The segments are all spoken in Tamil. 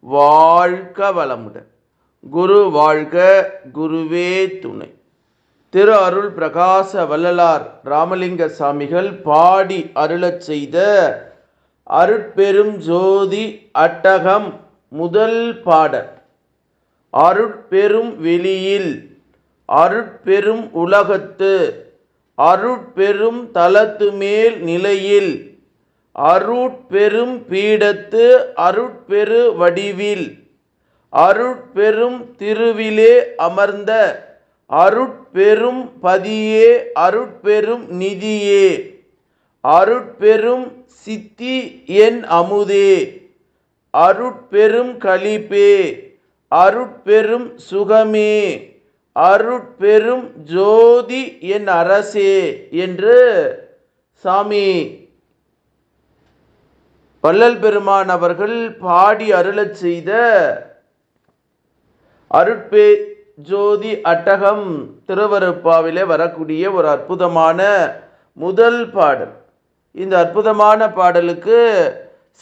வாழ்க வளமுடன். குரு வாழ்க குருவே துணை. திரு அருள் பிரகாச வள்ளலார் ராமலிங்க சாமிகள் பாடி அருளச் செய்த அருட்பெரும் ஜோதி அட்டகம் முதல் பாடல். அருட்பெரும் வெளியில் அருட்பெரும் உலகத்து அருட்பெரும் தலத்து மேல் நிலையில் அருட்பெரும் பீடத்து அருட்பெரு வடிவில் அருட்பெரும் திருவிலே அமர்ந்த அருட்பெரும் பதியே அருட்பெரும் நிதியே அருட்பெரும் சித்தி என் அமுதே அருட்பெரும் கழிப்பே அருட்பெரும் சுகமே அருட்பெரும் ஜோதி என் அரசே என்று சாமி வள்ளல் பெருமான் அவர்கள் பாடி அருளச் செய்த அருட்பே ஜோதி அட்டகம் திருவருப்பாவிலே வரக்கூடிய ஒரு அற்புதமான முதல் பாடல். இந்த அற்புதமான பாடலுக்கு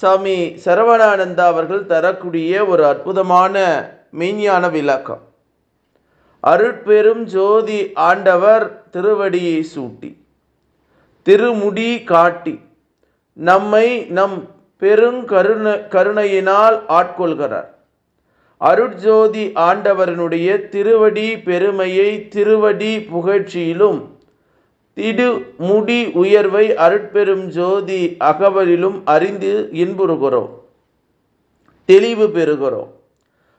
சாமி சரவணானந்தா அவர்கள் தரக்கூடிய ஒரு அற்புதமான மெய்ஞான விளக்கம். அருட்பெரும் ஜோதி ஆண்டவர் திருவடியை சூட்டி திருமுடி காட்டி நம்மை நம் பெருங்கருண கருணையினால் ஆட்கொள்கிறார். அருட்ஜோதி ஆண்டவரனுடைய திருவடி பெருமையை திருவடி புகழ்ச்சியிலும் திடு முடி உயர்வை அருட்பெரும் ஜோதி அகவலிலும் அறிந்து இன்புறுகிறோம். தெளிவு பெறுகிறோம்.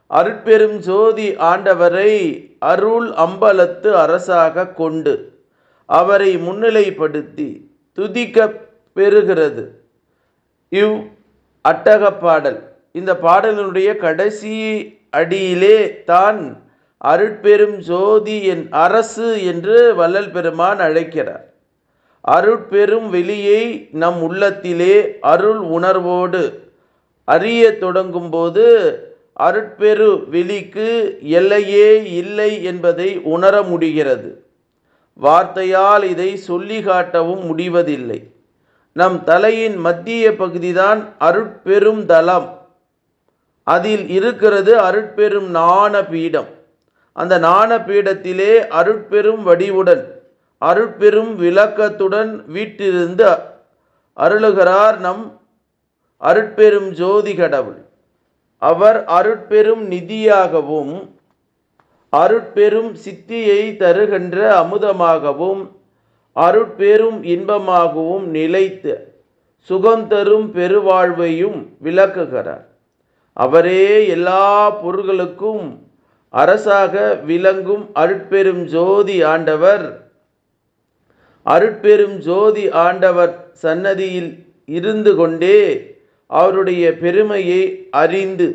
அருட்பெரும் ஜோதி ஆண்டவரை அருள் அம்பலத்து அரசாக கொண்டு அவரை முன்னிலைப்படுத்தி துதிக்க பெறுகிறது. இவ் அட்டக பாடல். இந்த பாடலினுடைய கடைசி அடியிலே தான் அருட்பெரும் ஜோதி என் அரசு என்று வள்ளல் பெருமான் அழைக்கிறார். அருட்பெரும் வெளியை நம் உள்ளத்திலே அருள் உணர்வோடு அறிய தொடங்கும்போது அருட்பெரு வெளிக்கு எல்லையே இல்லை என்பதை உணர முடிகிறது. வார்த்தையால் இதை சொல்லி காட்டவும் முடிவதில்லை. நம் தலையின் மத்திய பகுதிதான் அருட்பெரும் தலம். அதில் இருக்கிறது அருட்பெரும் நாண பீடம் அந்த நாண பீடத்திலே அருட்பெரும் வடிவுடன் அருட்பெரும் விளக்கத்துடன் வீட்டிலிருந்து அருளுகிறார் நம் அருட்பெரும் ஜோதி கடவுள். அவர் அருட்பெரும் நிதியாகவும் அருட்பெரும் சித்தியை தருகின்ற அமுதமாகவும் அருட்பெரும் இன்பமாகவும் நிலைத்து சுகம் தரும் பெருவாழ்வையும் விளக்குகிறார். அவரே எல்லா பொருள்களுக்கும் அரசாக விளங்கும் அருட்பெரும் ஜோதி ஆண்டவர். அருட்பெரும் ஜோதி ஆண்டவர் சன்னதியில் இருந்து கொண்டே அவருடைய பெருமையை அறிந்து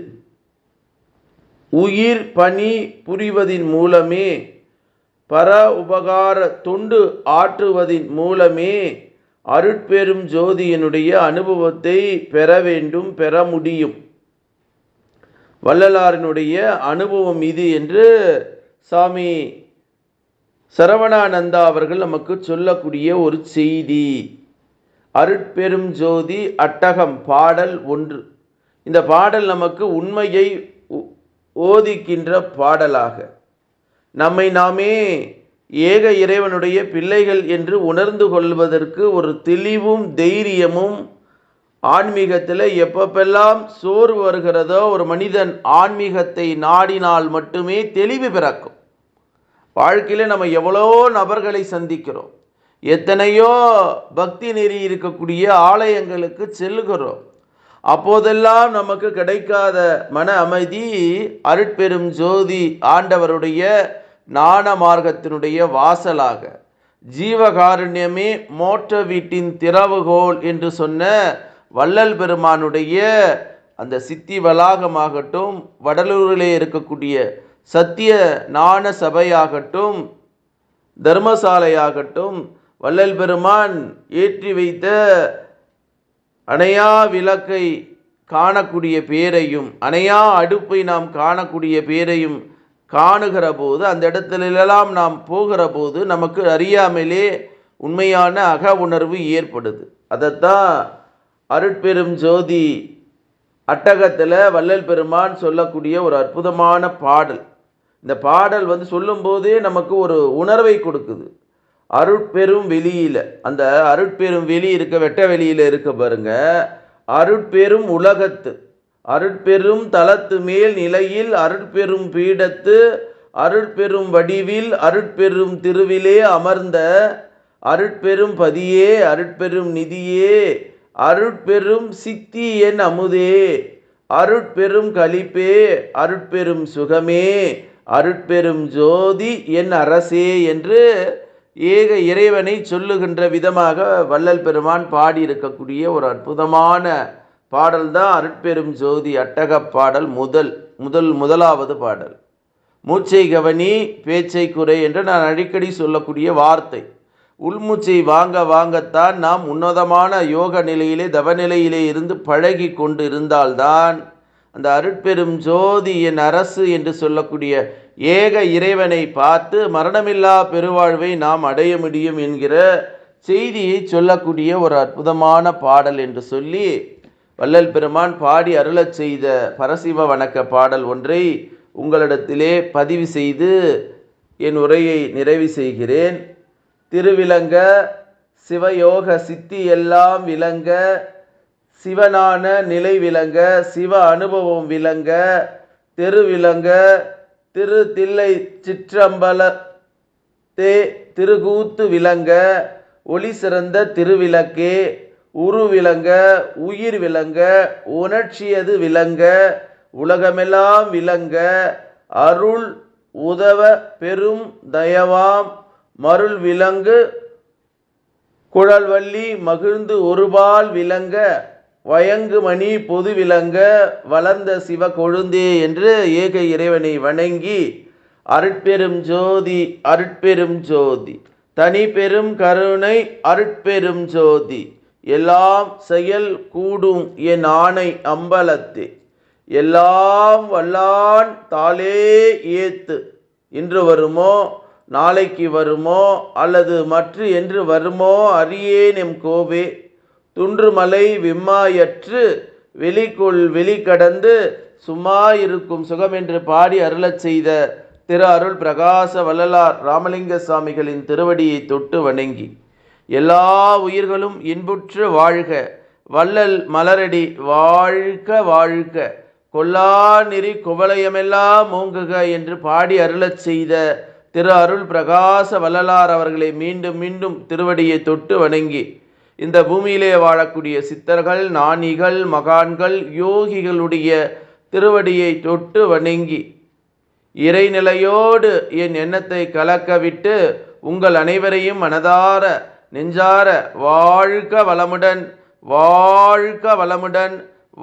உயிர் பணி புரிவதின் மூலமே பர உபகார தொண்டு ஆற்றுவதின் மூலமே அருட்பெரும் ஜோதியினுடைய அனுபவத்தை பெற வேண்டும் பெற முடியும். வள்ளலாரினுடைய அனுபவம் இது என்று சாமி சரவணானந்தா அவர்கள் நமக்கு சொல்லக்கூடிய ஒரு செய்தி. அருட்பெரும் ஜோதி அட்டகம் பாடல் ஒன்று. இந்த பாடல் நமக்கு உண்மையை ஓதிக்கின்ற பாடலாக. நம்மை நாமே ஏக இறைவனுடைய பிள்ளைகள் என்று உணர்ந்து கொள்வதற்கு ஒரு தெளிவும் தைரியமும் ஆன்மீகத்தில் எப்பப்பெல்லாம் சோர்வு வருகிறதோ ஒரு மனிதன் ஆன்மீகத்தை நாடினால் மட்டுமே தெளிவு பிறக்கும். வாழ்க்கையில் நம்ம எவ்வளோ நபர்களை சந்திக்கிறோம். எத்தனையோ பக்தி நெறி இருக்கக்கூடிய ஆலயங்களுக்கு செல்லுகிறோம். அப்போதெல்லாம் நமக்கு கிடைக்காத மன அமைதி அருட்பெரும் ஜோதி ஆண்டவருடைய ஞான மார்க்கத்தினுடைய வாசலாக ஜீவகாருண்யமே மோட்ச வீட்டின் திறவுகோல் என்று சொன்ன வள்ளல் பெருமானுடைய அந்த சித்தி வளாகமாகட்டும் வடலூரிலே இருக்கக்கூடிய சத்திய ஞான சபையாகட்டும் தர்மசாலையாகட்டும் வள்ளல் பெருமான் ஏற்றி வைத்த அணையா விளக்கை காணக்கூடிய பேரையும் அணையா அடுப்பை நாம் காணக்கூடிய பேரையும் காணுகிற போது அந்த இடத்துலெல்லாம் நாம் போகிற போது நமக்கு அறியாமலே உண்மையான அக உணர்வு ஏற்படுது. அதைத்தான் அருட்பெரும் ஜோதி அட்டகத்தில் வள்ளல் பெருமான் சொல்லக்கூடிய ஒரு அற்புதமான பாடல். இந்த பாடல் வந்து சொல்லும்போதே நமக்கு ஒரு உணர்வை கொடுக்குது. அருட்பெரும் வெளியில் அந்த அருட்பெரும் வெளி இருக்க வெட்ட வெளியில் இருக்க பாருங்க அருட்பெரும் உலகத்து. அருட்பெரும் தலத்து மேல் நிலையில் அருட்பெரும் பீடத்து அருட்பெரும் வடிவில் அருட்பெரும் திருவிலே அமர்ந்த அருட்பெரும் பதியே அருட்பெரும் நிதியே அருட்பெரும் சித்தி என் அமுதே அருட்பெரும் கலிப்பே அருட்பெரும் சுகமே அருட்பெரும் ஜோதி என் அரசே என்று ஏக இறைவனை சொல்லுகின்ற விதமாக வள்ளல் பெருமான் பாடியிருக்கக்கூடிய ஒரு அற்புதமான பாடல் தான் அருட்பெரும் ஜோதி அட்டகப் பாடல் முதல் முதல் முதலாவது பாடல். மூச்சை கவனி பேச்சை குறை என்று நான் அடிக்கடி சொல்லக்கூடிய வார்த்தை. உள்மூச்சை வாங்க வாங்கத்தான் நாம் உன்னதமான யோக நிலையிலே தவநிலையிலே இருந்து பழகி கொண்டு இருந்தால்தான் அந்த அருட்பெரும் ஜோதி என் அரசு என்று சொல்லக்கூடிய ஏக இறைவனை பார்த்து மரணமில்லா பெருவாழ்வை நாம் அடைய முடியும் என்கிற செய்தியை சொல்லக்கூடிய ஒரு அற்புதமான பாடல் என்று சொல்லி வள்ளல் பெருமான் பாடி அருளச் செய்த பரசிவ வணக்க பாடல் ஒன்றை உங்களிடத்திலே பதிவு செய்து என் உரையை நிறைவு செய்கிறேன். திருவிலங்க சிவயோக சித்தி எல்லாம் விளங்க சிவனான நிலை விளங்க சிவ அனுபவம் விளங்க தெருவிளங்க திரு தில்லை சிற்றம்பல தே திருகூத்து விளங்க ஒளி சிறந்த திருவிளக்கே உரு விளங்க உயிர் விளங்க உணர்ச்சியது விளங்க உலகமெல்லாம் விளங்க அருள் உதவ பெரும் தயவாம். மருள் விலங்கு குழல்வள்ளி மகிழ்ந்து ஒருபால் விளங்க வயங்குமணி பொது விளங்க வளர்ந்த சிவ கொழுந்தே என்று ஏக இறைவனை வணங்கி அருட்பெரும் ஜோதி அருட்பெரும் ஜோதி. தனி பெரும் கருணை அருட்பெரும் ஜோதி. எல்லாம் செயல் கூடும் என் ஆணை அம்பலத்தே. எல்லாம் வல்லான் தாளே ஏத்து. இன்று வருமோ நாளைக்கு வருமோ அல்லது மற்ற என்று வருமோ அறியேன் எம் கோவே. துன்றுமலை விம்மாயற்று வெளிக்குள் வெளி கடந்து சும்மா இருக்கும் சுகம் என்று பாடி அருளச் செய்த திரு அருள் பிரகாச வள்ளலார் ராமலிங்க சுவாமிகளின் திருவடியை தொட்டு வணங்கி. எல்லா உயிர்களும் இன்புற்று வாழ்க. வள்ளல் மலரடி வாழ்க வாழ்க. கொல்லா நெறி குவலயமெல்லாம் மூங்குக என்று பாடி அருளச் செய்த திரு அருள் பிரகாச வள்ளலார் அவர்களை மீண்டும் மீண்டும் திருவடியை தொட்டு வணங்கி இந்த பூமியிலே வாழக்கூடிய சித்தர்கள் நாணிகள் மகான்கள் யோகிகளுடைய திருவடியை தொட்டு வணங்கி இறைநிலையோடு என் எண்ணத்தை கலக்கவிட்டு உங்கள் அனைவரையும் மனதார நெஞ்சார வாழ்க வளமுடன் வாழ்க வளமுடன்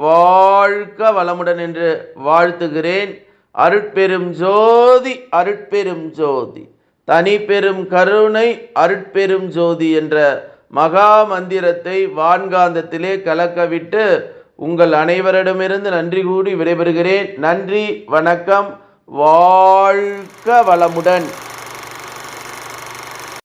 வாழ்க வளமுடன் என்று வாழ்த்துகிறேன். அருட்பெரும் ஜோதி அருட்பெரும் ஜோதி. தனி பெரும் கருணை அருட்பெரும் ஜோதி என்ற மகா மந்திரத்தை வான்காந்தத்திலே கலக்கவிட்டு உங்கள் அனைவரிடமிருந்து நன்றி கூடி விடைபெறுகிறேன். நன்றி வணக்கம் வாழ்க வளமுடன்.